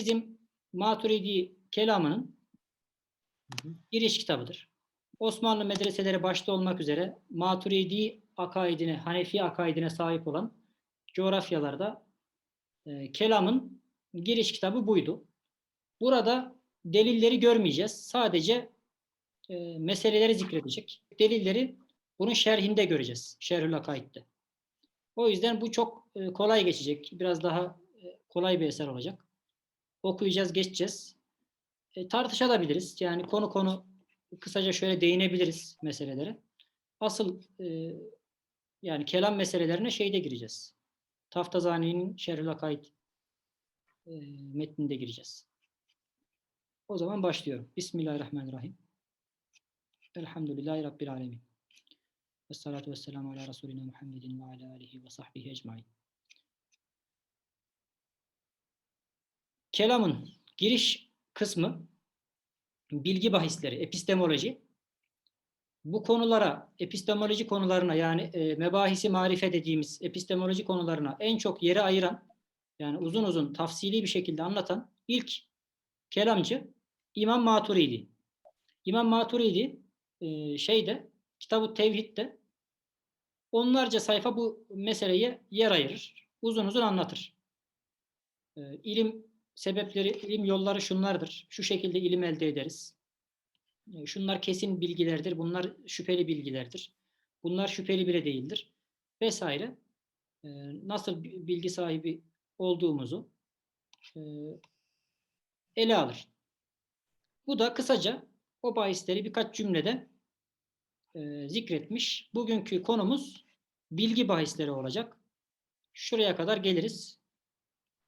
bizim Maturidi kelamının giriş kitabıdır. Osmanlı medreseleri başta olmak üzere Maturidi akaidine, Hanefi akaidine sahip olan coğrafyalarda e, kelamın giriş kitabı buydu. Burada delilleri görmeyeceğiz. Sadece e, meseleleri zikredecek. Delilleri bunun şerhinde göreceğiz. Şerhül Akaid'de. O yüzden bu çok e, kolay geçecek. Biraz daha e, kolay bir eser olacak. Okuyacağız, geçeceğiz. E, tartışabiliriz. Yani konu konu kısaca şöyle değinebiliriz meselelere. Asıl e, yani kelam meselelerine şeyde gireceğiz. Taftazani'nin Şerhül Akaid e, metninde gireceğiz. O zaman başlıyorum. Bismillahirrahmanirrahim. Elhamdülillahi Rabbil alemin. Ve salatu ve selamu ala Resulina Muhammedin ve ala alihi ve sahbihi ecmain. Kelamın giriş kısmı bilgi bahisleri, epistemoloji. Bu konulara, epistemoloji konularına yani e, mebahisi marife dediğimiz epistemoloji konularına en çok yeri ayıran, yani uzun uzun tafsili bir şekilde anlatan ilk kelamcı İmam Maturidi. İmam Maturidi e, şeyde, Kitab-ı Tevhid'de onlarca sayfa bu meseleye yer ayırır. Uzun uzun anlatır. E, ilim sebepleri, ilim yolları şunlardır. Şu şekilde ilim elde ederiz. E, Şunlar kesin bilgilerdir. Bunlar şüpheli bilgilerdir. Bunlar şüpheli bile değildir. Vesaire. E, Nasıl bi- bilgi sahibi olduğumuzu e, ele alır. Bu da kısaca o bahisleri birkaç cümlede zikretmiş. Bugünkü konumuz bilgi bahisleri olacak. Şuraya kadar geliriz.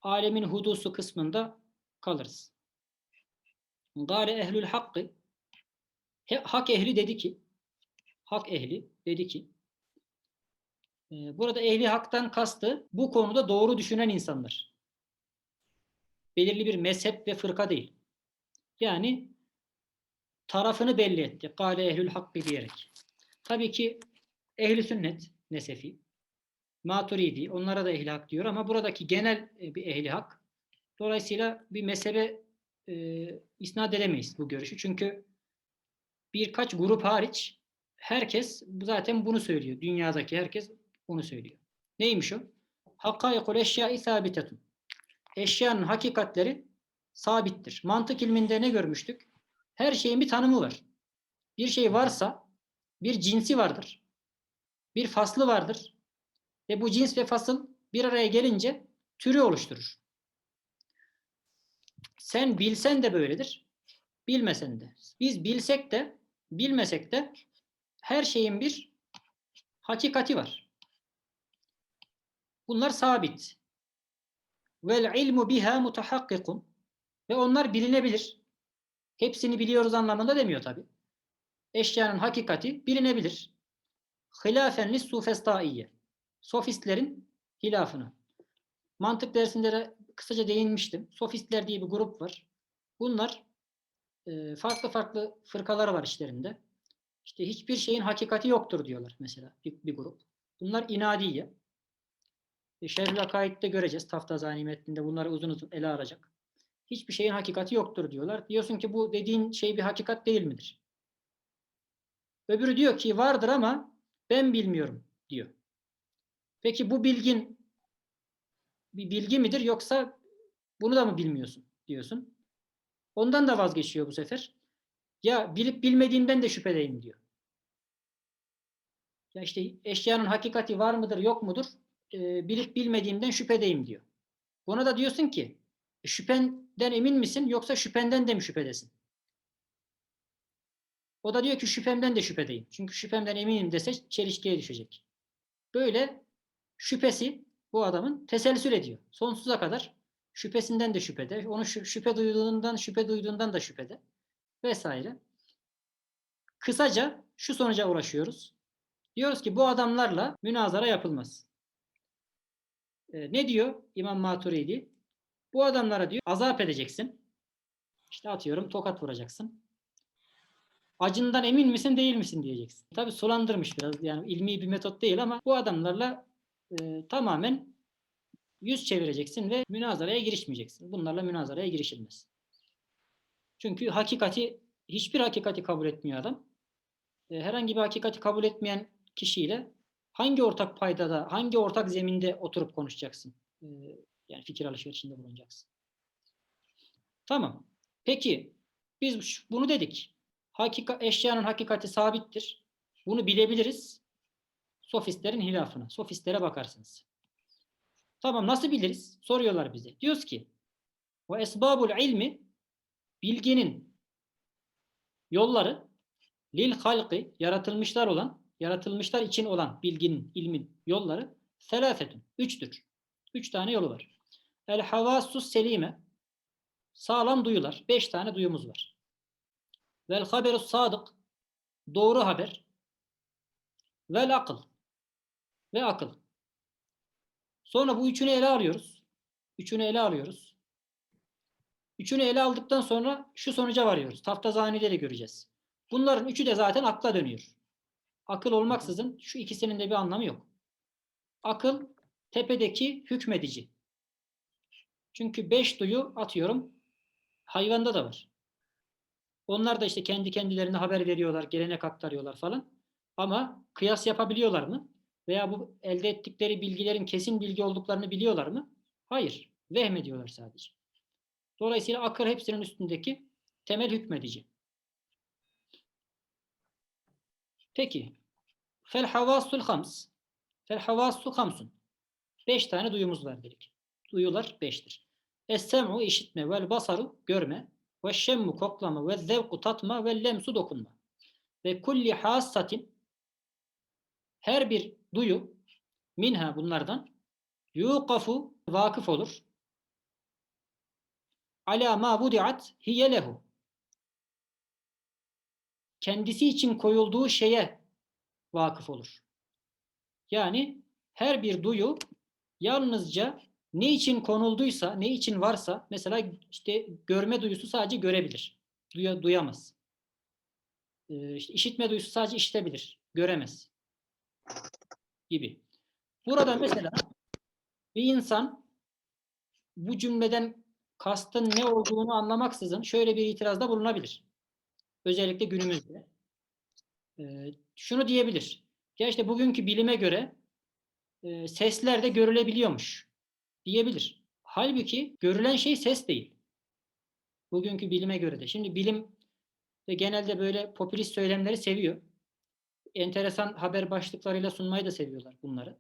Alemin hudusu kısmında kalırız. Gâle ehlül hakkı hak ehli dedi ki hak ehli dedi ki e, burada ehli haktan kastı bu konuda doğru düşünen insanlar. Belirli bir mezhep ve fırka değil. Yani tarafını belli etti. Gâle ehlül hakkı diyerek. Tabii ki ehli sünnet, nesefi, maturidi, onlara da ehli hak diyor ama buradaki genel e, bir ehli hak. Dolayısıyla bir mezhebe e, isnat edemeyiz bu görüşü. Çünkü birkaç grup hariç herkes zaten bunu söylüyor. Dünyadaki herkes bunu söylüyor. Neymiş o? Hakkâikul eşyâi sâbitetun. Eşyanın hakikatleri sabittir. Mantık ilminde ne görmüştük? Her şeyin bir tanımı var. Bir şey varsa bir cinsi vardır. Bir faslı vardır. Ve bu cins ve fasıl bir araya gelince türü oluşturur. Sen bilsen de böyledir. Bilmesen de. Biz bilsek de bilmesek de her şeyin bir hakikati var. Bunlar sabit. Vel ilmu biha mutahakkikun. Ve onlar bilinebilir. Hepsini biliyoruz anlamında demiyor tabi. Eşyanın hakikati bilinebilir. Hilafen lis sufestaiye. Sofistlerin hilafını. Mantık dersinde de kısaca değinmiştim. Sofistler diye bir grup var. Bunlar e, farklı farklı fırkalar var işlerinde. İşte hiçbir şeyin hakikati yoktur diyorlar mesela bir, bir grup. Bunlar inadiye. E, Şerhül Akaid'de göreceğiz. Taftazani metninde bunları uzun uzun ele alacak. Hiçbir şeyin hakikati yoktur diyorlar. Diyorsun ki bu dediğin şey bir hakikat değil midir? Öbürü diyor ki vardır ama ben bilmiyorum diyor. Peki bu bilgin bir bilgi midir yoksa bunu da mı bilmiyorsun diyorsun. Ondan da vazgeçiyor bu sefer. Ya bilip bilmediğimden de şüpheleyim diyor. Ya işte eşyanın hakikati var mıdır yok mudur Ee, bilip bilmediğimden şüphedeyim diyor. Buna da diyorsun ki "E, şüphenden emin misin yoksa şüphenden de mi şüphedesin? O da diyor ki şüphemden de şüphedeyim. Çünkü şüphemden eminim dese çelişkiye düşecek. Böyle şüphesi bu adamın teselsül ediyor. Sonsuza kadar şüphesinden de şüphede. Onu şü- şüphe duyduğundan şüphe duyduğundan da şüphede. Vesaire. Kısaca şu sonuca ulaşıyoruz. Diyoruz ki bu adamlarla münazara yapılmaz. Ee, ne diyor İmam Maturidi? Bu adamlara diyor azap edeceksin. İşte atıyorum tokat vuracaksın. Acından emin misin değil misin diyeceksin. Tabi sulandırmış biraz yani ilmi bir metot değil ama bu adamlarla e, tamamen yüz çevireceksin ve münazaraya girişmeyeceksin. Bunlarla münazaraya girişilmez. Çünkü hakikati, hiçbir hakikati kabul etmiyor adam. E, herhangi bir hakikati kabul etmeyen kişiyle hangi ortak paydada, hangi ortak zeminde oturup konuşacaksın? E, yani fikir alışverişinde bulunacaksın. Tamam. Peki biz bunu dedik. Hakika, eşyanın hakikati sabittir. Bunu bilebiliriz. Sofistlerin hilafına. Sofistlere bakarsınız. Tamam nasıl biliriz? Soruyorlar bize. Diyoruz ki ve esbabul ilmi bilginin yolları lil halqi yaratılmışlar olan yaratılmışlar için olan bilginin ilmin yolları selafetun. Üçtür. Üç tane yolu var. El havassus selime sağlam duyular. Beş tane duyumuz var. Vel haberus sadık doğru haber. Vel akıl ve akıl. Sonra bu üçünü ele alıyoruz. Üçünü ele alıyoruz. Üçünü ele aldıktan sonra şu sonuca varıyoruz. Taftazanileri göreceğiz. Bunların üçü de zaten akla dönüyor. Akıl olmaksızın şu ikisinin de bir anlamı yok. Akıl tepedeki hükmedici. Çünkü beş duyu atıyorum hayvanda da var. Onlar da işte kendi kendilerine haber veriyorlar, gelenek aktarıyorlar falan. Ama kıyas yapabiliyorlar mı? Veya bu elde ettikleri bilgilerin kesin bilgi olduklarını biliyorlar mı? Hayır. Vehmediyorlar sadece. Dolayısıyla akıl hepsinin üstündeki temel hükmedici. Peki. Fel havassul hams. Fel havassu hamsun. Beş tane duyumuz var dedik. Duyular beştir. Es-sem'u işitme vel basaru görme ve şemmu koklama ve zevku tatma ve lemsu dokunma. Ve kulli hassatin her bir duyu minha bunlardan yuqafu vakıf olur. Ala ma vudiat hiye lehu. Kendisi için koyulduğu şeye vakıf olur. Yani her bir duyu yalnızca ne için konulduysa, ne için varsa mesela işte görme duyusu sadece görebilir. Duya, duyamaz. Ee, işte işitme duyusu sadece işitebilir. Göremez. Gibi. Burada mesela bir insan bu cümleden kastın ne olduğunu anlamaksızın şöyle bir itirazda bulunabilir. Özellikle günümüzde. Ee, şunu diyebilir. Ya işte bugünkü bilime göre e, sesler de görülebiliyormuş diyebilir. Halbuki görülen şey ses değil. Bugünkü bilime göre de. Şimdi bilim de genelde böyle popülist söylemleri seviyor. Enteresan haber başlıklarıyla sunmayı da seviyorlar bunları.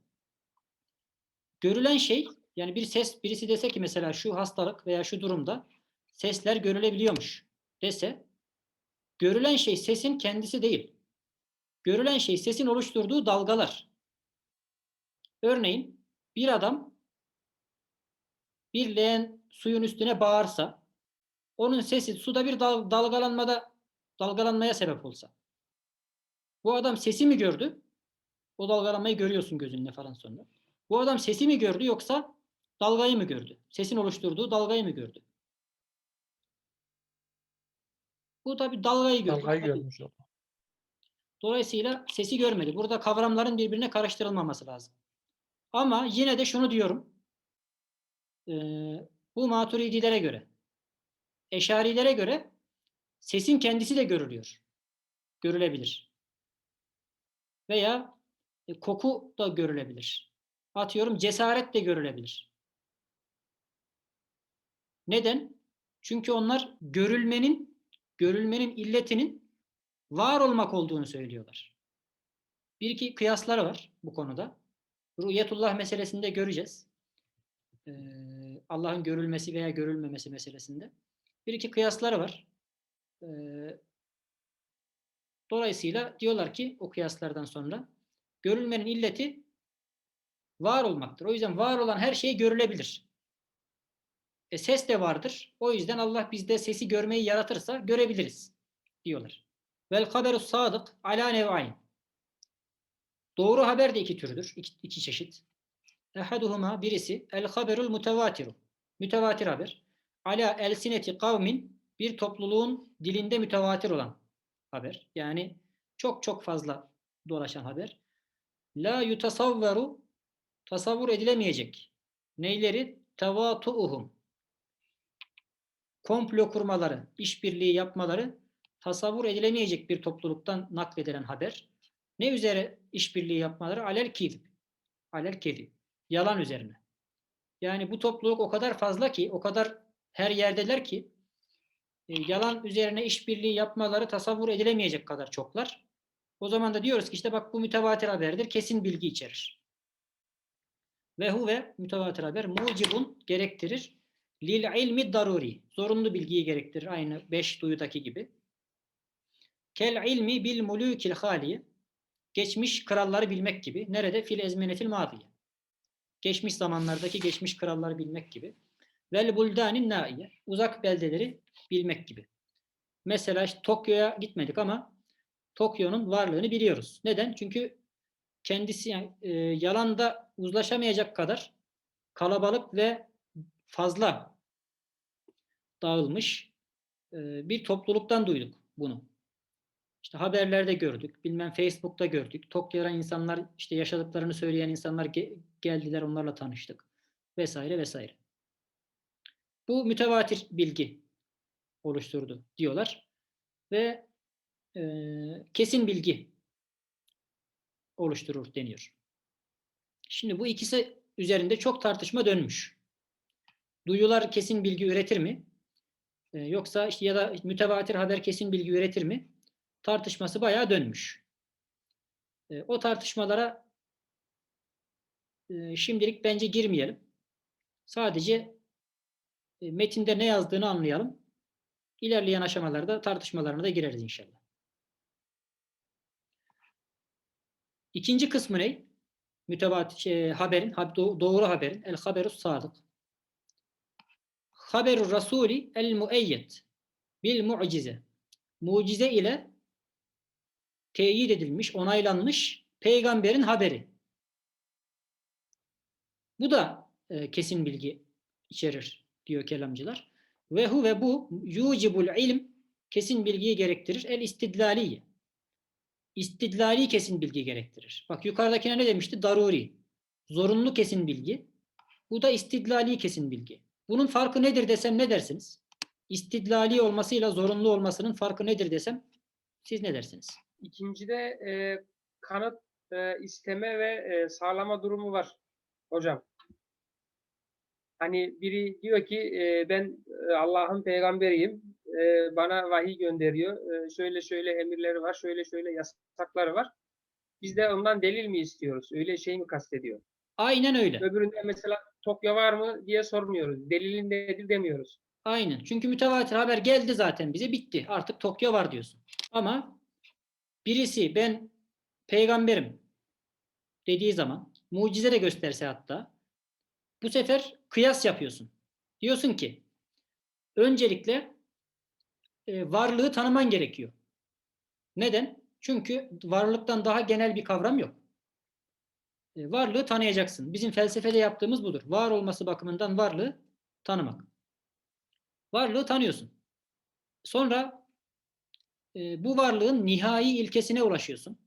Görülen şey yani bir ses birisi dese ki mesela şu hastalık veya şu durumda sesler görülebiliyormuş dese görülen şey sesin kendisi değil. Görülen şey sesin oluşturduğu dalgalar. Örneğin bir adam bir leğen suyun üstüne bağırsa onun sesi suda bir dal- dalgalanmada dalgalanmaya sebep olsa. Bu adam sesi mi gördü? O dalgalanmayı görüyorsun gözünle falan sonra. Bu adam sesi mi gördü yoksa dalgayı mı gördü? Sesin oluşturduğu dalgayı mı gördü? Bu tabi dalgayı gördü. Dalgayı görmüş oldu. Dolayısıyla sesi görmedi. Burada kavramların birbirine karıştırılmaması lazım. Ama yine de şunu diyorum. Ee, bu maturidilere göre, eşarilere göre sesin kendisi de görülüyor. Görülebilir. Veya e, koku da görülebilir. Atıyorum cesaret de görülebilir. Neden? Çünkü onlar görülmenin görülmenin illetinin var olmak olduğunu söylüyorlar. Bir iki kıyasları var bu konuda. Rüyetullah meselesinde göreceğiz. Ee, Allah'ın görülmesi veya görülmemesi meselesinde. Bir iki kıyasları var. Ee, dolayısıyla diyorlar ki o kıyaslardan sonra görülmenin illeti var olmaktır. O yüzden var olan her şey görülebilir. E, ses de vardır. O yüzden Allah bizde sesi görmeyi yaratırsa görebiliriz diyorlar. Vel haberus sadık ala nev'ayn. Doğru haber de iki türdür. iki, iki çeşit. Ehaduhuma birisi el haberul mutevatiru. Mütevatir haber. Ala elsineti kavmin bir topluluğun dilinde mütevatir olan haber. Yani çok çok fazla dolaşan haber. La yutasavveru tasavvur edilemeyecek. neyleri? Tevatuuhum. Komplo kurmaları, işbirliği yapmaları tasavvur edilemeyecek bir topluluktan nakledilen haber. Ne üzere işbirliği yapmaları? Alel kizb. Alel kezib. Yalan üzerine. Yani bu topluluk o kadar fazla ki, o kadar her yerdeler ki yalan üzerine işbirliği yapmaları tasavvur edilemeyecek kadar çoklar. O zaman da diyoruz ki işte bak bu mütevatir haberdir, kesin bilgi içerir. Ve huve mütevatir haber mucibun gerektirir. Lil ilmi daruri. Zorunlu bilgiyi gerektirir. Aynı beş duyudaki gibi. Kel ilmi bil mulukil haliye. Geçmiş kralları bilmek gibi. Nerede? Fil ezmenetil madiye. Geçmiş zamanlardaki geçmiş kralları bilmek gibi. Vel buldanin naiye. Uzak beldeleri bilmek gibi. Mesela işte Tokyo'ya gitmedik ama Tokyo'nun varlığını biliyoruz. Neden? Çünkü kendisi yani, e, yalanda uzlaşamayacak kadar kalabalık ve fazla dağılmış e, bir topluluktan duyduk bunu. İşte haberlerde gördük, bilmem Facebook'ta gördük. Tokyo'ya insanlar işte yaşadıklarını söyleyen insanlar ge- geldiler, onlarla tanıştık vesaire vesaire. Bu mütevatir bilgi oluşturdu diyorlar ve e, kesin bilgi oluşturur deniyor. Şimdi bu ikisi üzerinde çok tartışma dönmüş. Duyular kesin bilgi üretir mi? Ee, yoksa işte ya da mütevatir haber kesin bilgi üretir mi? Tartışması bayağı dönmüş. Ee, o tartışmalara e, şimdilik bence girmeyelim. Sadece e, metinde ne yazdığını anlayalım. İlerleyen aşamalarda tartışmalarına da gireriz inşallah. İkinci kısmı ne? Mütevatir şey, haberin, doğru haberin. El haberus sadık. Haberur rasuli el mueyyed bil mucize. Mucize ile teyit edilmiş, onaylanmış peygamberin haberi. Bu da e, kesin bilgi içerir diyor kelamcılar. Ve hu ve bu yucibul ilim kesin bilgiyi gerektirir. El istidlaliye istidlali kesin bilgi gerektirir. Bak yukarıdakine ne demişti? Daruri. Zorunlu kesin bilgi. Bu da istidlali kesin bilgi. Bunun farkı nedir desem ne dersiniz? İstidlali olmasıyla zorunlu olmasının farkı nedir desem siz ne dersiniz? İkincide e, kanıt e, isteme ve e, sağlama durumu var hocam. Hani biri diyor ki e, ben Allah'ın peygamberiyim e, bana vahiy gönderiyor. E, şöyle şöyle emirleri var, şöyle şöyle yasakları var. Biz de ondan delil mi istiyoruz? Öyle şey mi kastediyor? Aynen öyle. Öbüründe mesela Tokyo var mı diye sormuyoruz. Delilin nedir demiyoruz. Aynen. Çünkü mütevatir haber geldi zaten bize bitti. Artık Tokyo var diyorsun. Ama birisi ben peygamberim dediği zaman mucize de gösterse hatta bu sefer kıyas yapıyorsun. Diyorsun ki öncelikle e, varlığı tanıman gerekiyor. Neden? Çünkü varlıktan daha genel bir kavram yok. E, varlığı tanıyacaksın. Bizim felsefede yaptığımız budur. Var olması bakımından varlığı tanımak. Varlığı tanıyorsun. Sonra e, bu varlığın nihai ilkesine ulaşıyorsun.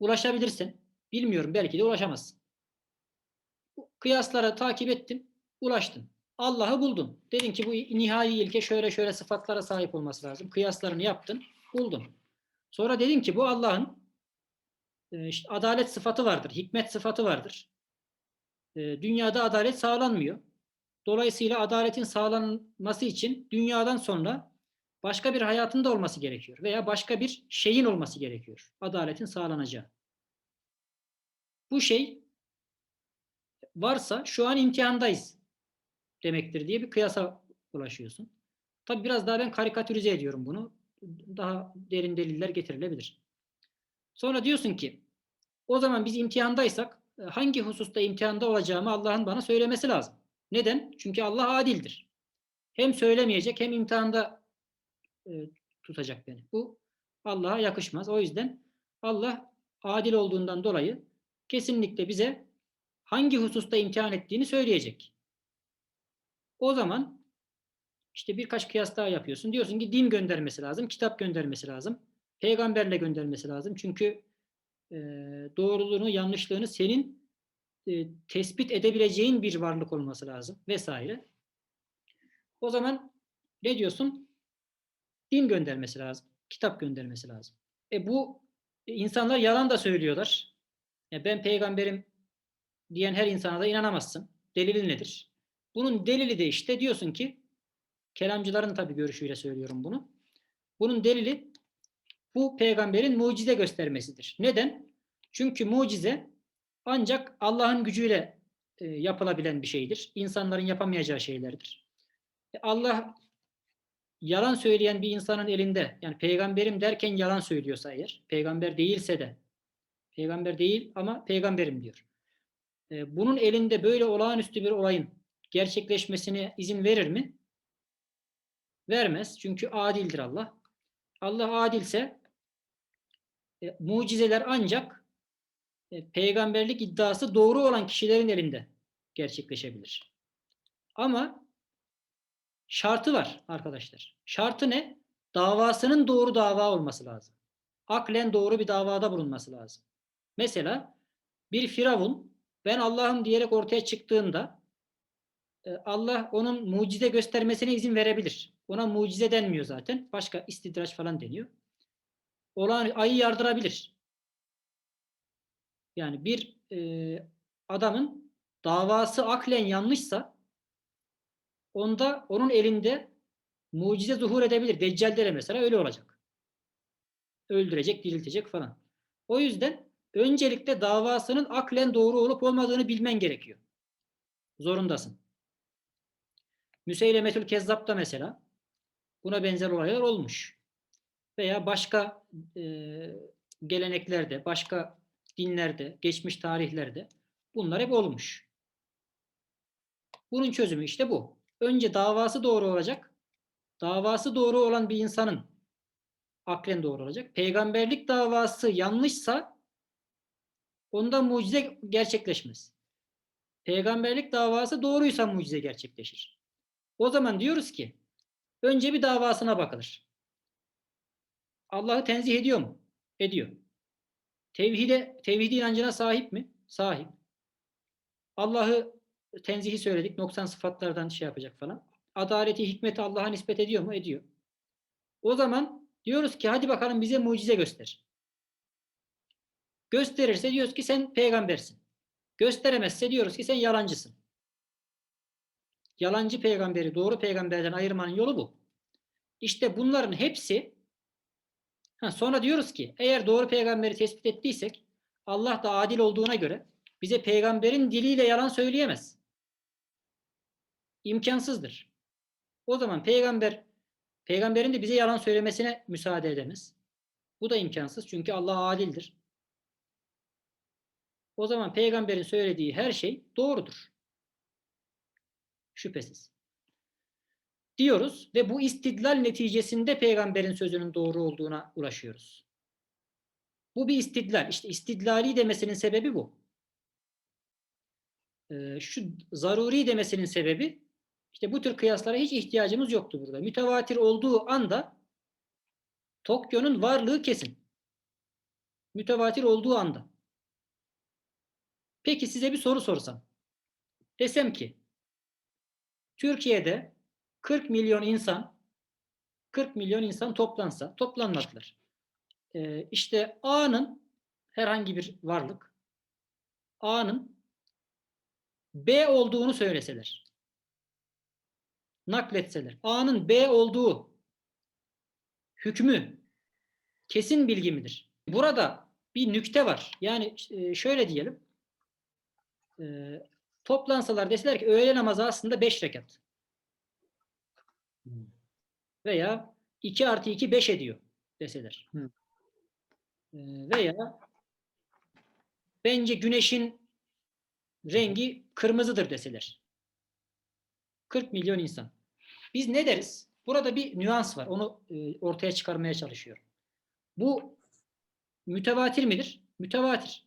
Ulaşabilirsin. Bilmiyorum belki de ulaşamazsın. Kıyaslara takip ettin, ulaştın. Allah'ı buldun. Dedin ki bu nihai ilke şöyle şöyle sıfatlara sahip olması lazım. Kıyaslarını yaptın, buldun. Sonra dedin ki bu Allah'ın e, işte adalet sıfatı vardır, hikmet sıfatı vardır. E, dünyada adalet sağlanmıyor. Dolayısıyla adaletin sağlanması için dünyadan sonra başka bir hayatında olması gerekiyor veya başka bir şeyin olması gerekiyor. Adaletin sağlanacağı. Bu şey varsa şu an imtihandayız demektir diye bir kıyasa ulaşıyorsun. Tabi biraz daha ben karikatürize ediyorum bunu. Daha derin deliller getirilebilir. Sonra diyorsun ki o zaman biz imtihandaysak e, hangi hususta imtihanda olacağımı Allah'ın bana söylemesi lazım. Neden? Çünkü Allah adildir. Hem söylemeyecek hem imtihanda e, tutacak beni. Bu Allah'a yakışmaz. O yüzden Allah adil olduğundan dolayı kesinlikle bize hangi hususta imtihan ettiğini söyleyecek. O zaman işte birkaç kıyas daha yapıyorsun. Diyorsun ki din göndermesi lazım, kitap göndermesi lazım, peygamberle göndermesi lazım. Çünkü e, doğruluğunu, yanlışlığını senin e, tespit edebileceğin bir varlık olması lazım vesaire. O zaman ne diyorsun? Din göndermesi lazım. Kitap göndermesi lazım. E bu e, insanlar yalan da söylüyorlar. Ya ben peygamberim diyen her insana da inanamazsın. Delili nedir? Bunun delili de işte diyorsun ki kelamcıların tabii görüşüyle söylüyorum bunu. Bunun delili bu peygamberin mucize göstermesidir. Neden? Çünkü mucize ancak Allah'ın gücüyle e, yapılabilen bir şeydir. İnsanların yapamayacağı şeylerdir. E, Allah yalan söyleyen bir insanın elinde, yani peygamberim derken yalan söylüyorsa eğer, peygamber değilse de, peygamber değil ama peygamberim diyor. E, bunun elinde böyle olağanüstü bir olayın gerçekleşmesine izin verir mi? Vermez. Çünkü adildir Allah. Allah adilse e, mucizeler ancak e, peygamberlik iddiası doğru olan kişilerin elinde gerçekleşebilir. Ama şartı var arkadaşlar. Şartı ne? Davasının doğru dava olması lazım. Aklen doğru bir davada bulunması lazım. Mesela bir firavun ben Allah'ım diyerek ortaya çıktığında e, Allah onun mucize göstermesine izin verebilir. Ona mucize denmiyor zaten. Başka istidraç falan deniyor. Olan ayı yardırabilir. Yani bir e, adamın davası aklen yanlışsa onda onun elinde mucize zuhur edebilir. Deccal'de de mesela öyle olacak. Öldürecek, diriltecek falan. O yüzden öncelikle davasının aklen doğru olup olmadığını bilmen gerekiyor. Zorundasın. Müseylemetül Kezzap'ta mesela buna benzer olaylar olmuş. Veya başka e, geleneklerde, başka dinlerde, geçmiş tarihlerde bunlar hep olmuş. Bunun çözümü işte bu. Önce davası doğru olacak. Davası doğru olan bir insanın aklen doğru olacak. Peygamberlik davası yanlışsa onda mucize gerçekleşmez. Peygamberlik davası doğruysa mucize gerçekleşir. O zaman diyoruz ki önce bir davasına bakılır. Allah'ı tenzih ediyor mu? Ediyor. Tevhide, tevhid inancına sahip mi? Sahip. Allah'ı tenzihi söyledik. Noksan sıfatlardan şey yapacak falan. Adaleti, hikmeti Allah'a nispet ediyor mu? Ediyor. O zaman diyoruz ki hadi bakalım bize mucize göster. Gösterirse diyoruz ki sen peygambersin. Gösteremezse diyoruz ki sen yalancısın. Yalancı peygamberi doğru peygamberden ayırmanın yolu bu. İşte bunların hepsi ha, sonra diyoruz ki eğer doğru peygamberi tespit ettiysek Allah da adil olduğuna göre bize peygamberin diliyle yalan söyleyemez. İmkansızdır. O zaman peygamber peygamberin de bize yalan söylemesine müsaade edemez. Bu da imkansız çünkü Allah adildir. O zaman peygamberin söylediği her şey doğrudur. Şüphesiz. Diyoruz ve bu istidlal neticesinde peygamberin sözünün doğru olduğuna ulaşıyoruz. Bu bir istidlal. İşte istidlali demesinin sebebi bu. Ee, şu zaruri demesinin sebebi işte bu tür kıyaslara hiç ihtiyacımız yoktu burada. Mütevatir olduğu anda Tokyo'nun varlığı kesin. Mütevatir olduğu anda. Peki size bir soru sorsam. Desem ki Türkiye'de 40 milyon insan 40 milyon insan toplansa, toplanmadılar. Ee, işte A'nın herhangi bir varlık A'nın B olduğunu söyleseler. Nakletseler. A'nın B olduğu hükmü kesin bilgi midir? Burada bir nükte var. Yani e, şöyle diyelim. E, toplansalar deseler ki öğle namazı aslında 5 rekat. Veya 2 artı 2 5 ediyor deseler. E, veya bence güneşin rengi kırmızıdır deseler. 40 milyon insan. Biz ne deriz? Burada bir nüans var. Onu e, ortaya çıkarmaya çalışıyorum. Bu mütevatir midir? Mütevatir.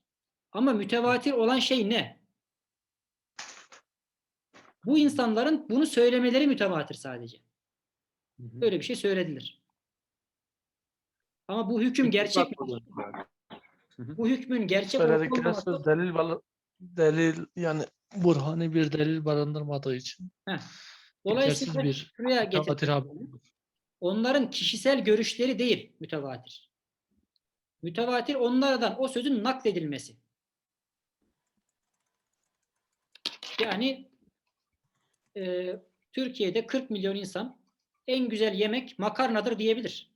Ama mütevatir olan şey ne? Bu insanların bunu söylemeleri mütevatir sadece. Böyle bir şey söylediler. Ama bu hüküm gerçek mi? Bu hükmün gerçek olup Söyledikleri olmaması söz delil, val- delil yani burhani bir delil barındırmadığı için Dolayısıyla yetersiz bir şuraya mütevatir getirdim. haber. Onların kişisel görüşleri değil mütevatir. Mütevatir onlardan o sözün nakledilmesi. Yani e, Türkiye'de 40 milyon insan en güzel yemek makarnadır diyebilir.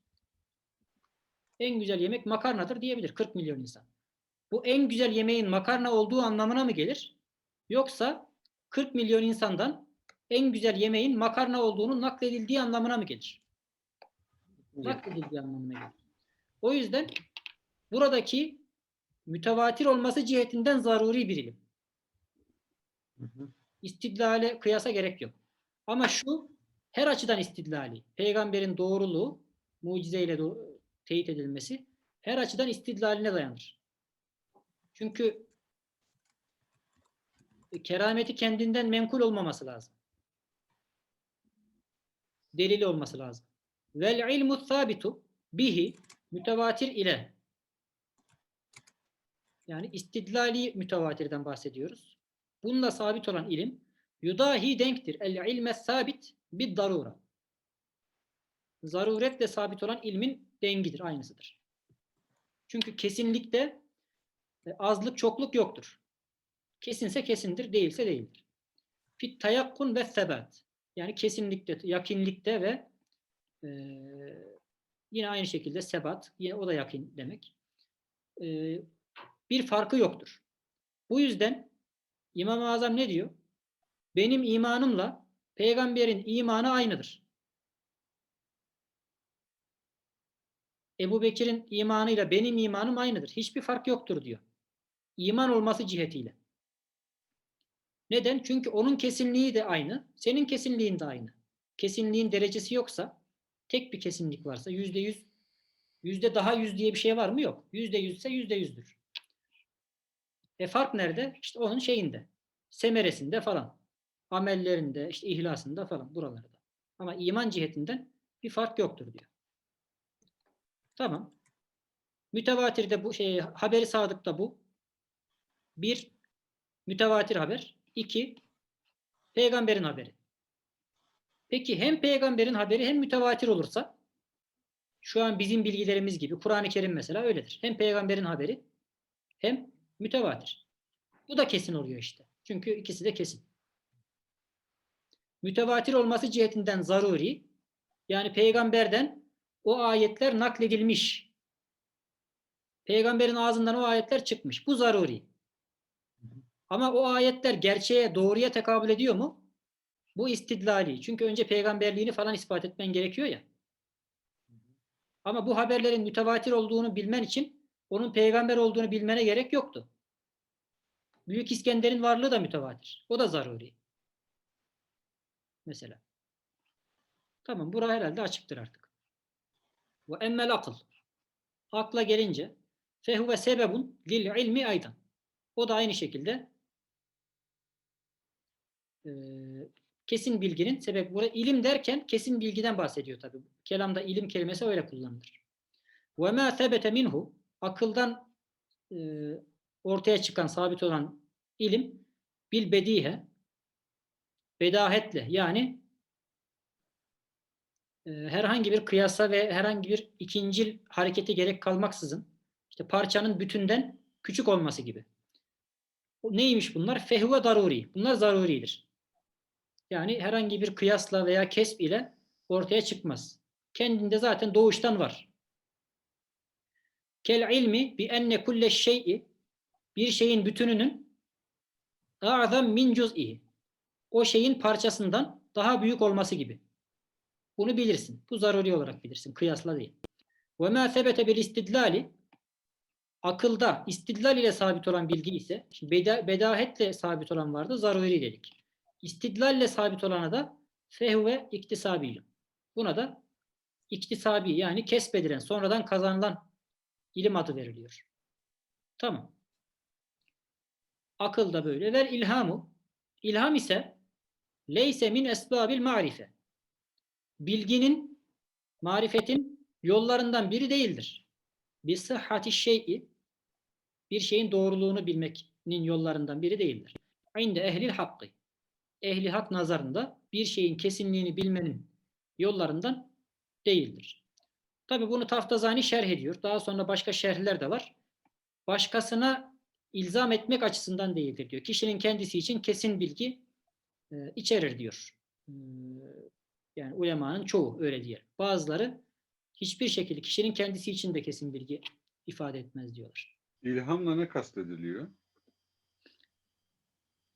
En güzel yemek makarnadır diyebilir 40 milyon insan. Bu en güzel yemeğin makarna olduğu anlamına mı gelir? Yoksa 40 milyon insandan en güzel yemeğin makarna olduğunu nakledildiği anlamına mı gelir? Nakledildiği anlamına gelir. O yüzden buradaki mütevatir olması cihetinden zaruri bir ilim. İstidlale kıyasa gerek yok. Ama şu her açıdan istidlali. Peygamberin doğruluğu mucizeyle do- teyit edilmesi her açıdan istidlaline dayanır. Çünkü kerameti kendinden menkul olmaması lazım. Delili olması lazım. Vel ilmu sabitu bihi mütevatir ile yani istidlali mütevatirden bahsediyoruz. Bununla sabit olan ilim yudahi denktir. El ilme sabit bid darura. Zaruretle sabit olan ilmin dengidir, aynısıdır. Çünkü kesinlikte e, azlık çokluk yoktur. Kesinse kesindir, değilse değildir. Fit tayakkun ve sebat. Yani kesinlikte, yakinlikte ve e, yine aynı şekilde sebat, yine o da yakin demek. E, bir farkı yoktur. Bu yüzden İmam-ı Azam ne diyor? Benim imanımla peygamberin imanı aynıdır. Ebu Bekir'in imanıyla benim imanım aynıdır. Hiçbir fark yoktur diyor. İman olması cihetiyle. Neden? Çünkü onun kesinliği de aynı, senin kesinliğin de aynı. Kesinliğin derecesi yoksa, tek bir kesinlik varsa yüzde yüz, yüzde daha yüz diye bir şey var mı? Yok. Yüzde yüzse yüzde yüzdür. E fark nerede? İşte onun şeyinde, semeresinde falan, amellerinde, işte ihlasında falan, buralarda. Ama iman cihetinden bir fark yoktur diyor. Tamam. Mütevatirde bu şey haberi sadıkta bu. Bir mütevatir haber. iki peygamberin haberi. Peki hem peygamberin haberi hem mütevatir olursa şu an bizim bilgilerimiz gibi Kur'an-ı Kerim mesela öyledir. Hem peygamberin haberi hem mütevatir. Bu da kesin oluyor işte. Çünkü ikisi de kesin. Mütevatir olması cihetinden zaruri yani peygamberden o ayetler nakledilmiş. Peygamberin ağzından o ayetler çıkmış. Bu zaruri. Ama o ayetler gerçeğe, doğruya tekabül ediyor mu? Bu istidlali. Çünkü önce peygamberliğini falan ispat etmen gerekiyor ya. Ama bu haberlerin mütevatir olduğunu bilmen için onun peygamber olduğunu bilmene gerek yoktu. Büyük İskender'in varlığı da mütevatir. O da zaruri. Mesela. Tamam, bura herhalde açıktır artık. Ve emmel akıl. Akla gelince fehuve sebebun lil ilmi aydan. O da aynı şekilde e, kesin bilginin sebep. Burada ilim derken kesin bilgiden bahsediyor tabi. Kelamda ilim kelimesi öyle kullanılır. Ve ma sebete minhu akıldan e, ortaya çıkan, sabit olan ilim bil bedihe bedahetle yani e, herhangi bir kıyasa ve herhangi bir ikincil harekete gerek kalmaksızın işte parçanın bütünden küçük olması gibi. Neymiş bunlar? Fehuve daruri. Bunlar zaruridir. Yani herhangi bir kıyasla veya kesb ile ortaya çıkmaz. Kendinde zaten doğuştan var. Kel ilmi bi enne kulle şey'i bir şeyin bütününün a'zam min cüz'ihi. O şeyin parçasından daha büyük olması gibi. Bunu bilirsin. Bu zaruri olarak bilirsin. Kıyasla değil. Ve ma sebete bil istidlali akılda istidlal ile sabit olan bilgi ise şimdi beda, bedahetle sabit olan vardı zaruri dedik. İstidlalle sabit olana da fehuve iktisabi. Buna da iktisabi yani kesbedilen sonradan kazanılan ilim adı veriliyor. Tamam. Akıl da böyle. Ver ilhamu. İlham ise leyse min esbabil marife. Bilginin, marifetin yollarından biri değildir. Bir sıhhati şey'i bir şeyin doğruluğunu bilmenin yollarından biri değildir. İnde ehlil hakkı. Ehli hak nazarında bir şeyin kesinliğini bilmenin yollarından değildir. Tabi bunu Taftazani şerh ediyor. Daha sonra başka şerhler de var. Başkasına ilzam etmek açısından değildir diyor. Kişinin kendisi için kesin bilgi e, içerir diyor. E, yani ulemanın çoğu öyle diyor. Bazıları hiçbir şekilde kişinin kendisi için de kesin bilgi ifade etmez diyorlar. İlhamla ne kastediliyor?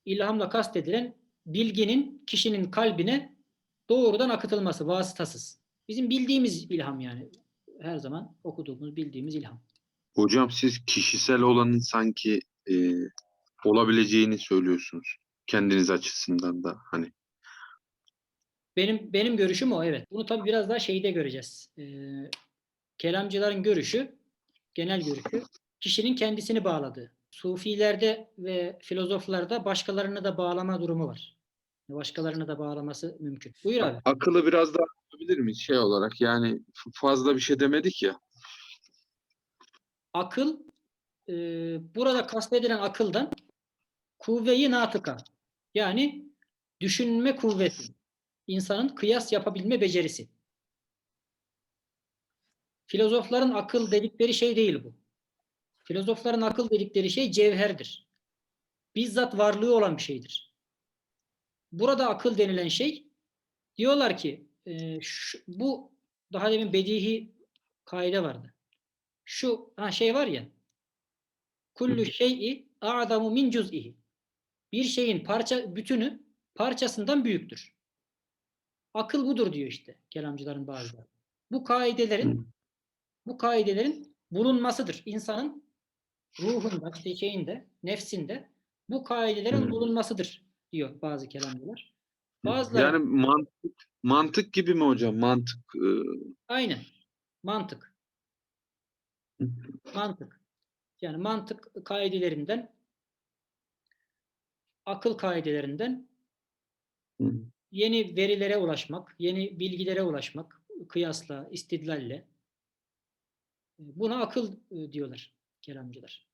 İlhamla kastedilen bilginin kişinin kalbine doğrudan akıtılması vasıtasız. Bizim bildiğimiz ilham yani. Her zaman okuduğumuz, bildiğimiz ilham. Hocam siz kişisel olanın sanki e, olabileceğini söylüyorsunuz. Kendiniz açısından da hani. Benim benim görüşüm o evet. Bunu tabii biraz daha şeyde göreceğiz. Ee, kelamcıların görüşü, genel görüşü kişinin kendisini bağladığı. Sufilerde ve filozoflarda başkalarını da bağlama durumu var. Başkalarını da bağlaması mümkün. Buyur abi. Akıllı biraz daha yapabilir miyiz şey olarak? Yani fazla bir şey demedik ya. Akıl e, burada kastedilen akıldan kuvve-i natıka yani düşünme kuvveti, insanın kıyas yapabilme becerisi. Filozofların akıl dedikleri şey değil bu. Filozofların akıl dedikleri şey cevherdir. Bizzat varlığı olan bir şeydir. Burada akıl denilen şey diyorlar ki e, şu- bu daha demin bedihi kaide vardı şu ha şey var ya kullu şey'i a'zamu min cüz'ihi bir şeyin parça bütünü parçasından büyüktür. Akıl budur diyor işte kelamcıların bazıları. Bu kaidelerin bu kaidelerin bulunmasıdır. İnsanın ruhunda, işte şeyinde, nefsinde bu kaidelerin bulunmasıdır diyor bazı kelamcılar. Bazıları Yani mantık mantık gibi mi hocam? Mantık e, Aynen. Mantık. Mantık. Yani mantık kaidelerinden akıl kaidelerinden yeni verilere ulaşmak, yeni bilgilere ulaşmak, kıyasla, istidlalle. Buna akıl e, diyorlar kelamcılar.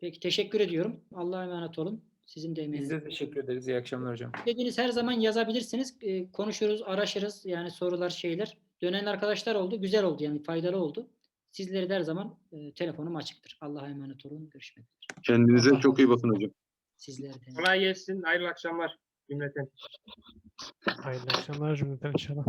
Peki teşekkür ediyorum. Allah'a emanet olun. Sizin de Biz emeğiniz. de teşekkür ederiz. İyi akşamlar hocam. Dediğiniz her zaman yazabilirsiniz. E, konuşuruz, araşırız. Yani sorular, şeyler. Dönen arkadaşlar oldu. Güzel oldu yani faydalı oldu. Sizlere de her zaman e, telefonum açıktır. Allah'a emanet olun. Görüşmek üzere. kendinize Allah çok iyi bakın hocam. Sizlere de. Kolay gelsin. Hayırlı akşamlar cümleten. Hayırlı akşamlar cümleten inşallah.